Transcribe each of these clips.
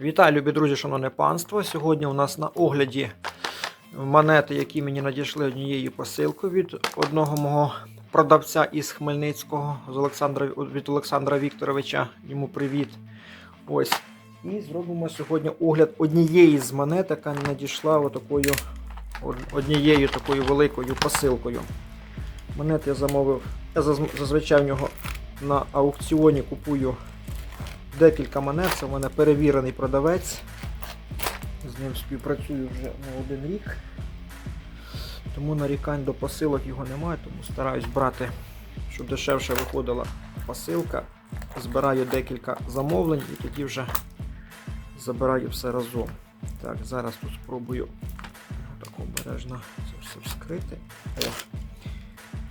Вітаю, любі друзі, шановне панство. Сьогодні у нас на огляді монети, які мені надійшли однією посилкою від одного мого продавця із Хмельницького з Олександра, від Олександра Вікторовича. Йому привіт. Ось. І зробимо сьогодні огляд однієї з монет, яка надійшла отакою, однією такою великою посилкою. Монет я замовив. Я зазвичай в нього на аукціоні купую декілька монет. Це в мене перевірений продавець. З ним співпрацюю вже не один рік. Тому нарікань до посилок його немає, тому стараюсь брати, щоб дешевше виходила посилка. Збираю декілька замовлень і тоді вже забираю все разом. Так, зараз тут спробую так обережно це все вскрити. О.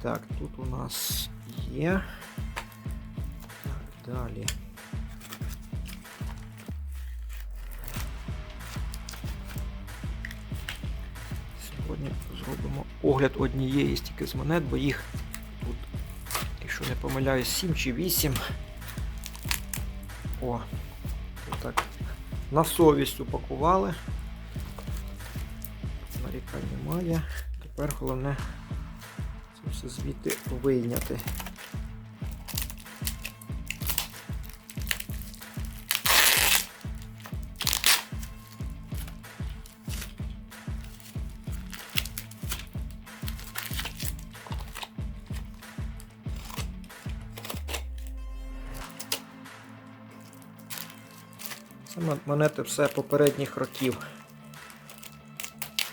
Так, тут у нас є. Так, далі. Сьогодні зробимо огляд однієї стільки з монет, бо їх тут, якщо не помиляюсь, 7 чи 8. О, так. На совість упакували. Нарікань немає. Тепер головне це все звідти вийняти. Монети все попередніх років.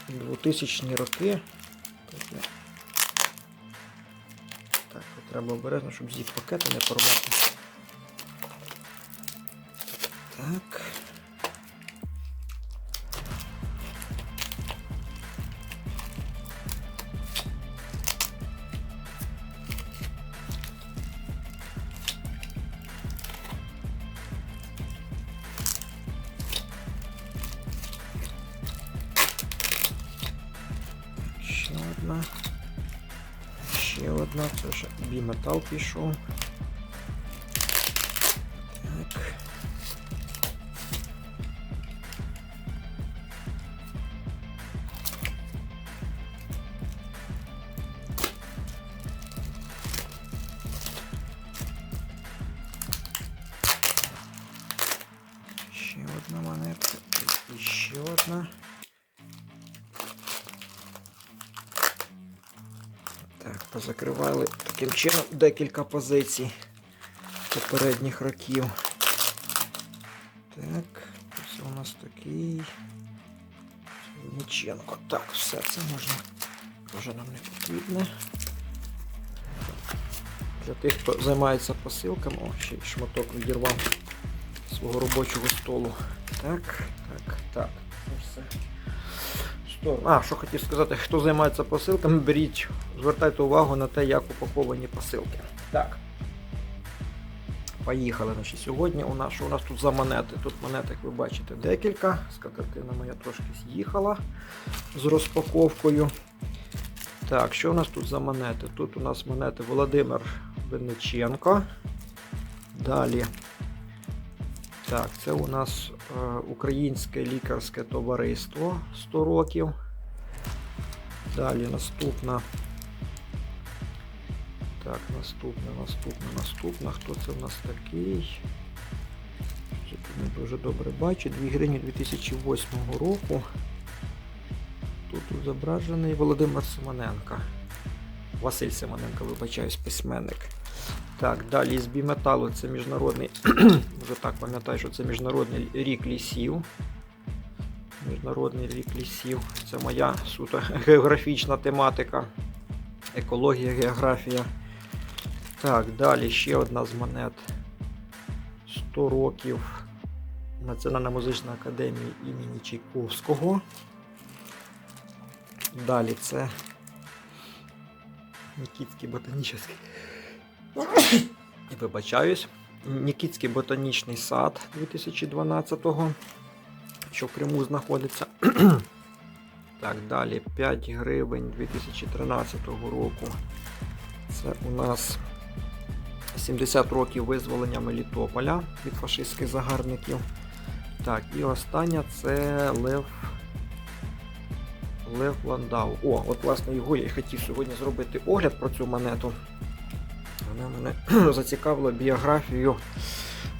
2000 роки. Так, треба обережно, щоб зі пакети не порвати. Так. одна. Це вже біметал пішов. Так. Ще одна монетка. І ще одна. Позакривали таким чином декілька позицій попередніх років. Так, це у нас такий. Ніченко. Так, все це можна. Вже нам не потрібне. Для тих, хто займається посилками, о, ще шматок відірвав свого робочого столу. Так, так, так. Все. Сторону. А, що хотів сказати, хто займається посилками, беріть, звертайте увагу на те, як упаковані посилки. Так. Поїхали. Значить, Сьогодні у нас що у нас тут за монети. Тут монет, як ви бачите, декілька. Скатертина моя трошки з'їхала з розпаковкою. Так, що у нас тут за монети? Тут у нас монети Володимир Винниченко. Далі. Так, це у нас е, Українське лікарське товариство 100 років. Далі наступна. Так, наступна, наступна, наступна. Хто це в нас такий? Тут не дуже добре бачу. 2 гривні 2008 року. Тут зображений Володимир Симоненко. Василь Симоненко, вибачаюсь, письменник. Так, далі з біметалу це міжнародний, вже так пам'ятаю, що це міжнародний рік лісів. Міжнародний рік лісів. Це моя суто географічна тематика. Екологія, географія. Так, далі ще одна з монет. 100 років Національна музична академія імені Чайковського. Далі це Нікітський ботанічний. Вибачаюсь. Нікітський ботанічний сад 2012-го, що в Криму знаходиться. Так, далі 5 гривень 2013 року. Це у нас 70 років визволення Мелітополя від фашистських загарбників. Так, і остання це Лев. Лев Ландау. О, от власне його я й хотів сьогодні зробити огляд про цю монету. Вона мене зацікавила біографією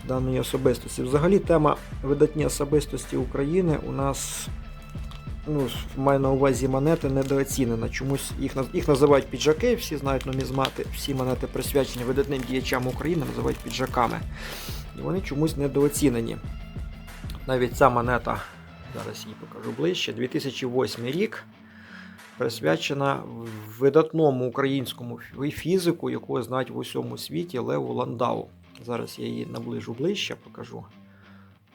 даної особистості. Взагалі тема видатні особистості України у нас ну, маю на увазі монети недооцінена. Чомусь їх, їх називають піджаки, всі знають нумізмати, всі монети присвячені видатним діячам України, називають піджаками. І вони чомусь недооцінені. Навіть ця монета, зараз її покажу ближче, 2008 рік. Присвячена видатному українському фізику, якого знають в усьому світі Леву Ландау. Зараз я її наближу ближче, покажу.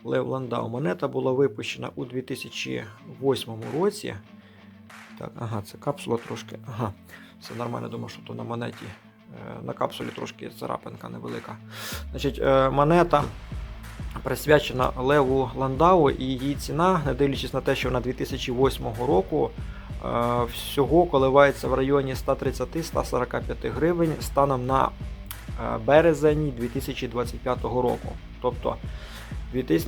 Лев Ландау. Монета була випущена у 2008 році. Так, ага, це капсула трошки. Ага, все нормально, думаю, що то на монеті. е, На капсулі трошки царапинка невелика. Значить, е, монета присвячена Леву Ландау, і її ціна, не дивлячись на те, що вона 2008 року, всього коливається в районі 130-145 гривень станом на е, березень 2025 року. Тобто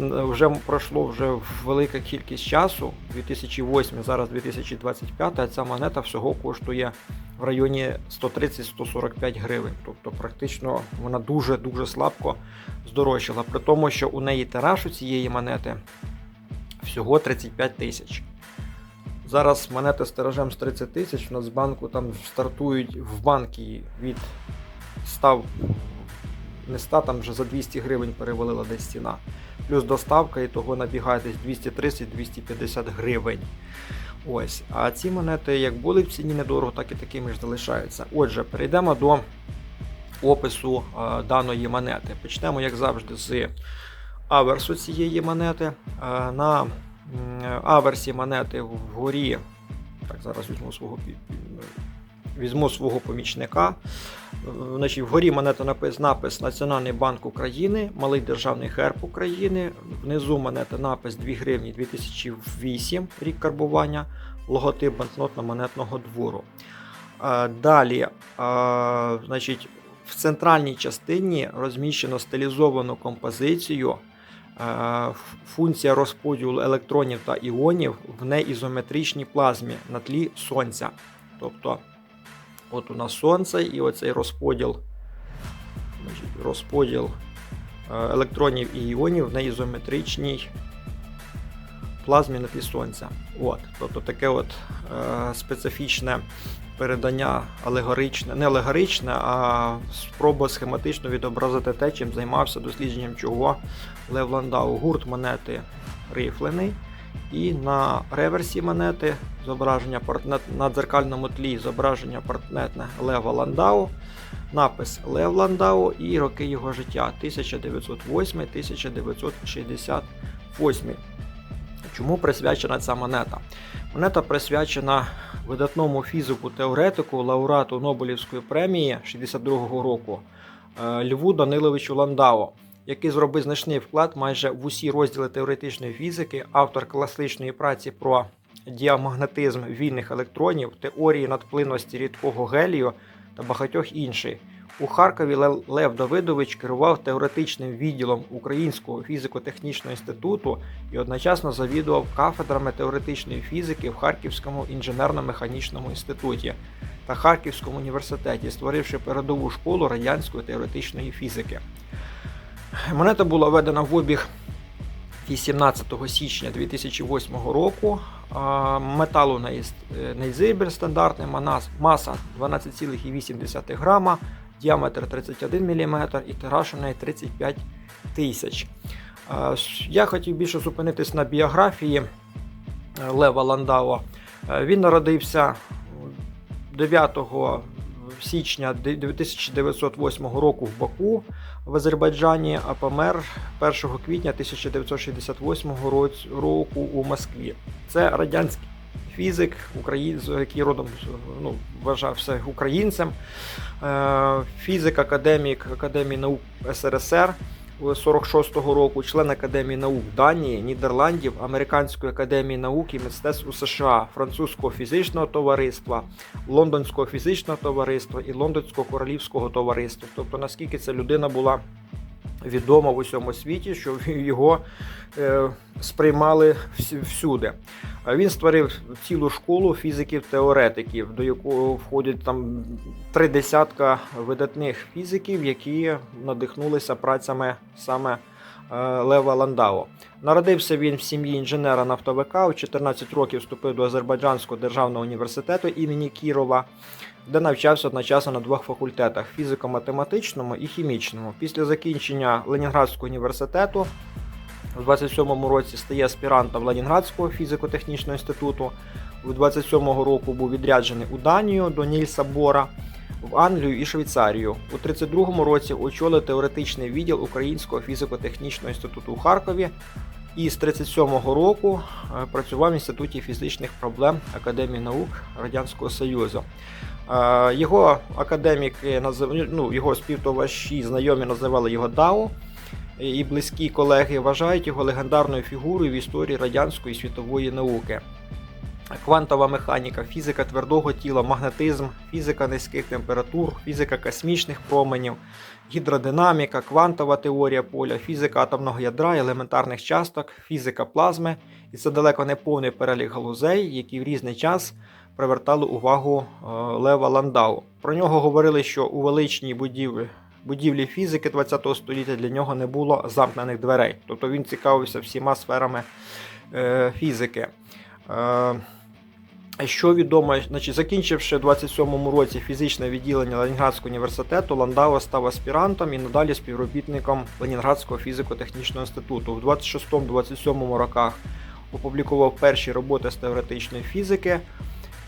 вже пройшло вже велика кількість часу, 2008, зараз 2025, а ця монета всього коштує в районі 130-145 гривень. Тобто практично вона дуже-дуже слабко здорожчала. При тому, що у неї тираж у цієї монети всього 35 тисяч. Зараз монети з з 30 тисяч у в банку там стартують в банки від 100, не 100, там вже за 200 гривень перевалила десь ціна. Плюс доставка і того набігає десь 230-250 гривень. Ось. А ці монети як були в ціні недорого, так і такими ж залишаються. Отже, перейдемо до опису е, даної монети. Почнемо, як завжди, з аверсу цієї монети. Е, на аверсі монети вгорі. Так, зараз візьму свого візьму свого помічника. Значить, вгорі монета напис, напис Національний банк України, малий державний герб України. Внизу монета напис 2 гривні 2008, рік карбування, логотип банкнотно-монетного двору. Е, Далі, е, значить, в центральній частині розміщено стилізовану композицію. Е, Функція розподілу електронів та іонів в неізометричній плазмі на тлі сонця. Тобто, от у нас сонце і оцей розподіл, розподіл е, електронів і іонів в неізометричній плазмі на тлі сонця. От, тобто таке от е, специфічне передання алегоричне, не алегоричне, а спроба схематично відобразити те, чим займався дослідженням чого Лев Ландау. Гурт монети рифлений. І на реверсі монети зображення портнет на дзеркальному тлі зображення портнетне Лева Ландау, напис Лев Ландау і роки його життя 1908-1968. Чому присвячена ця монета? Монета присвячена видатному фізику-теоретику, лауреату Нобелівської премії 62-го року е, Льву Даниловичу Ландау, який зробив значний вклад майже в усі розділи теоретичної фізики, автор класичної праці про діамагнетизм вільних електронів, теорії надплинності рідкого гелію та багатьох інших. У Харкові Лев- Давидович керував теоретичним відділом Українського фізико-технічного інституту і одночасно завідував кафедрами теоретичної фізики в Харківському інженерно-механічному інституті та Харківському університеті, створивши передову школу радянської теоретичної фізики. Монета була введена в обіг 18 січня 2008 року. А, Метал у неї е, нейзибер стандартний, маса 12,8 грама, діаметр 31 мм і тираж у неї 35 тисяч. Я хотів більше зупинитись на біографії е, Лева Ландау. Е, Він народився 9 січня 1908 року в Баку в Азербайджані, а помер 1 квітня 1968 року у Москві. Це радянський фізик, який родом ну, вважався українцем, е, фізик, академік Академії наук СРСР. 46-го року, член Академії наук Данії, Нідерландів, Американської академії наук і мистецтв у США, Французького фізичного товариства, Лондонського фізичного товариства і Лондонського королівського товариства. Тобто, наскільки ця людина була відомо в усьому світі, що його е, сприймали всюди. Він створив цілу школу фізиків-теоретиків, до якого входять там три десятка видатних фізиків, які надихнулися працями саме е, Лева Ландау. Народився він в сім'ї інженера-нафтовика. У 14 років вступив до Азербайджанського державного університету імені Кірова, де навчався одночасно на двох факультетах фізико-математичному і хімічному. Після закінчення Ленінградського університету у 27-му році стає аспірантом Ленінградського фізико-технічного інституту. У 27-го року був відряджений у Данію до Нільса Бора, в Англію і Швейцарію. У 32-му році очолив теоретичний відділ Українського фізико-технічного інституту у Харкові. І з 37-го року е, працював в Інституті фізичних проблем Академії наук Радянського Союзу. Е, Його академіки ну, його співтовариші, знайомі називали його Дау і близькі колеги вважають його легендарною фігурою в історії радянської і світової науки. Квантова механіка, фізика твердого тіла, магнетизм, фізика низьких температур, фізика космічних променів, гідродинаміка, квантова теорія поля, фізика атомного ядра, елементарних часток, фізика плазми. І це далеко не повний перелік галузей, які в різний час привертали увагу е, Лева Ландау. Про нього говорили, що у величній будівлі будівлі фізики ХХ століття для нього не було замкнених дверей. Тобто він цікавився всіма сферами е, фізики. Е, що відомо, значить, закінчивши в 27-му році фізичне відділення Ленінградського університету, Ландау став аспірантом і надалі співробітником Ленінградського фізико-технічного інституту. В 26-27 роках опублікував перші роботи з теоретичної фізики.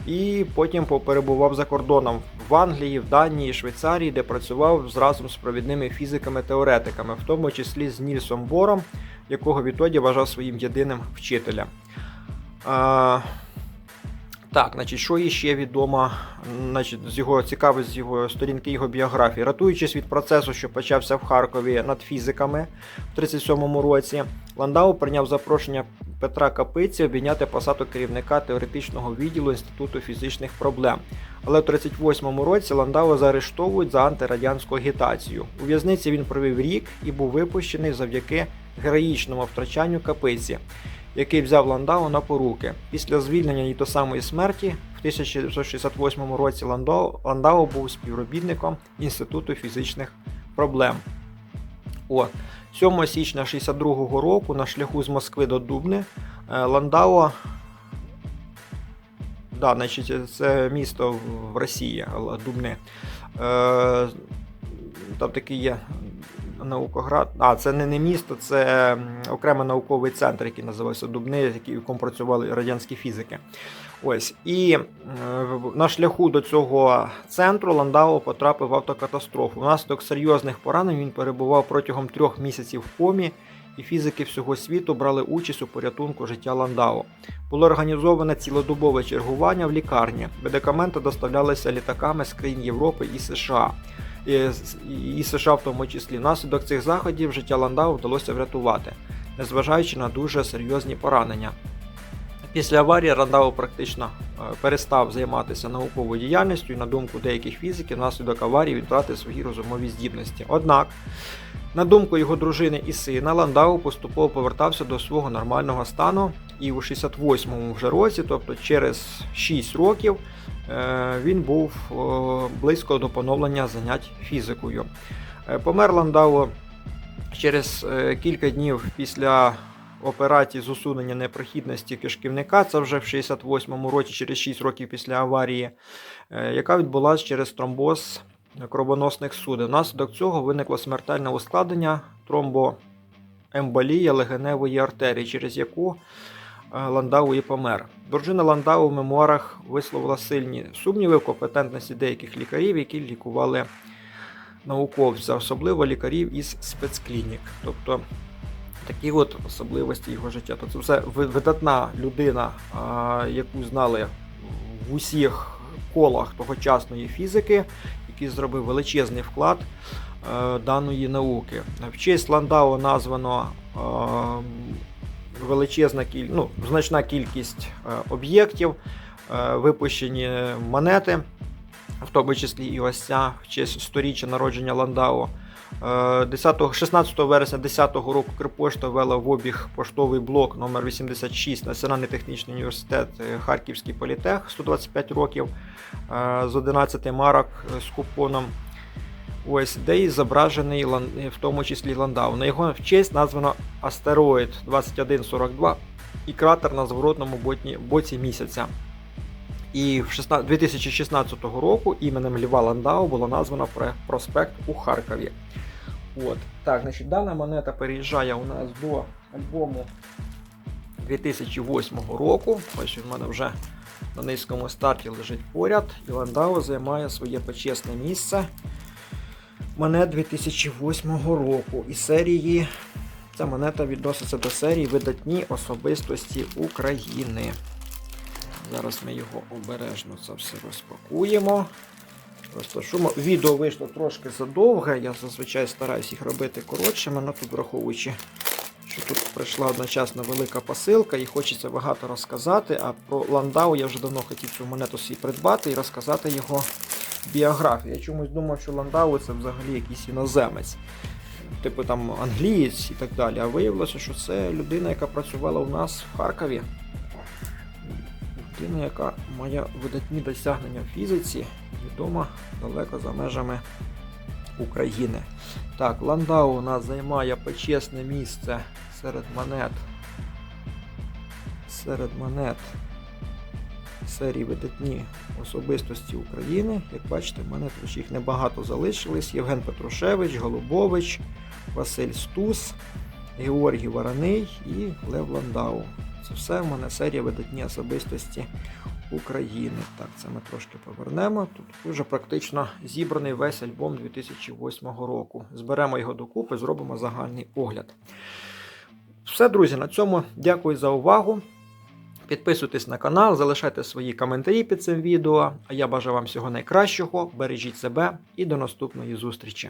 І потім перебував за кордоном в Англії, в Данії, Швейцарії, де працював разом з провідними фізиками-теоретиками, в тому числі з Нільсом Бором, якого відтоді вважав своїм єдиним вчителем. Так, значить, що іще відомо значить, з його цікавить з його сторінки його біографії. Ратуючись від процесу, що почався в Харкові над фізиками в 37-му році, Ландау прийняв запрошення Петра Капиці обійняти посаду керівника теоретичного відділу Інституту фізичних проблем. Але в 38-му році Ландау заарештовують за антирадянську агітацію. У в'язниці він провів рік і був випущений завдяки героїчному втрачанню Капиці, який взяв Ландау на поруки. Після звільнення і до самої смерті в 1968 році Ландау, Ландау був співробітником Інституту фізичних проблем. О, 7 січня 62 року на шляху з Москви до Дубни е, Ландау, да, значить, це місто в Росії, Л- Дубни. Е, Там такий є наукоград. А, це не, не місто, це окремий науковий центр, який називався Дубни, в якому працювали радянські фізики. Ось. І на шляху до цього центру Ландау потрапив в автокатастрофу. Внаслідок серйозних поранень він перебував протягом трьох місяців в комі, і фізики всього світу брали участь у порятунку життя Ландау. Було організоване цілодобове чергування в лікарні. Медикаменти доставлялися літаками з країн Європи і США. І, США в тому числі. Внаслідок цих заходів життя Ландау вдалося врятувати, незважаючи на дуже серйозні поранення. Після аварії Рандау практично е, перестав займатися науковою діяльністю і, на думку деяких фізиків, внаслідок аварії він втратив свої розумові здібності. Однак, на думку його дружини і сина, Ландау поступово повертався до свого нормального стану, і у 68-му вже році, тобто через 6 років, він був е, близько до поновлення занять фізикою. Е, Помер Ландау через е, кілька днів після операції з усунення непрохідності кишківника, це вже в 68-му році, через 6 років після аварії, е, яка відбулася через тромбоз кровоносних судин. Внаслідок цього виникло смертельне ускладнення тромбоемболія легеневої артерії, через яку е, Ландау і помер. Дружина Ландау в мемуарах висловила сильні сумніви в компетентності деяких лікарів, які лікували науковця, особливо лікарів із спецклінік. Тобто такі от особливості його життя. То це видатна людина, яку знали в усіх колах тогочасної фізики, який зробив величезний вклад е, даної науки. В честь Ландау названо е, величезна кіль... ну, значна кількість е, об'єктів, е, випущені монети, в тому числі і ось ця в честь сторіччя народження Ландау. Е, 10, 16 вересня 2010 року Укрпошта ввела в обіг поштовий блок номер 86 Національний технічний університет е, Харківський політех 125 років е, з 11 марок е, з купоном. Ось де і зображений в тому числі ландау. На його честь названо астероїд 2142 і кратер на зворотному боці місяця. І в 16 2016 року іменем Льва Ландау було названо проспект у Харкові. От. Так, значить, дана монета переїжджає у нас до альбому 2008 року. Ось в мене вже на низькому старті лежить поряд. І Ландау займає своє почесне місце. Монет 2008 року. І серії. Ця монета відноситься до серії видатні особистості України. Зараз ми його обережно це все розпакуємо. Розташуємо. Відео вийшло трошки задовге. Я зазвичай стараюсь їх робити коротшими, але тут враховуючи, що тут прийшла одночасно велика посилка і хочеться багато розказати. А про Ландау я вже давно хотів цю монету свій придбати і розказати його біографію. Я чомусь думав, що Ландау це взагалі якийсь іноземець. Типу там англієць і так далі. А виявилося, що це людина, яка працювала у нас в Харкові. Людина, яка має видатні досягнення в фізиці, відома далеко за межами України. Так, Ландау у нас займає почесне місце серед монет. Серед монет серії видатні особистості України. Як бачите, в мене тут їх небагато залишилось. Євген Петрушевич, Голубович, Василь Стус, Георгій Вараний і Лев Ландау. Це все в мене серія видатні особистості України. Так, це ми трошки повернемо. Тут вже практично зібраний весь альбом 2008 року. Зберемо його докупи, зробимо загальний огляд. Все, друзі, на цьому дякую за увагу. Підписуйтесь на канал, залишайте свої коментарі під цим відео. А я бажаю вам всього найкращого. Бережіть себе і до наступної зустрічі!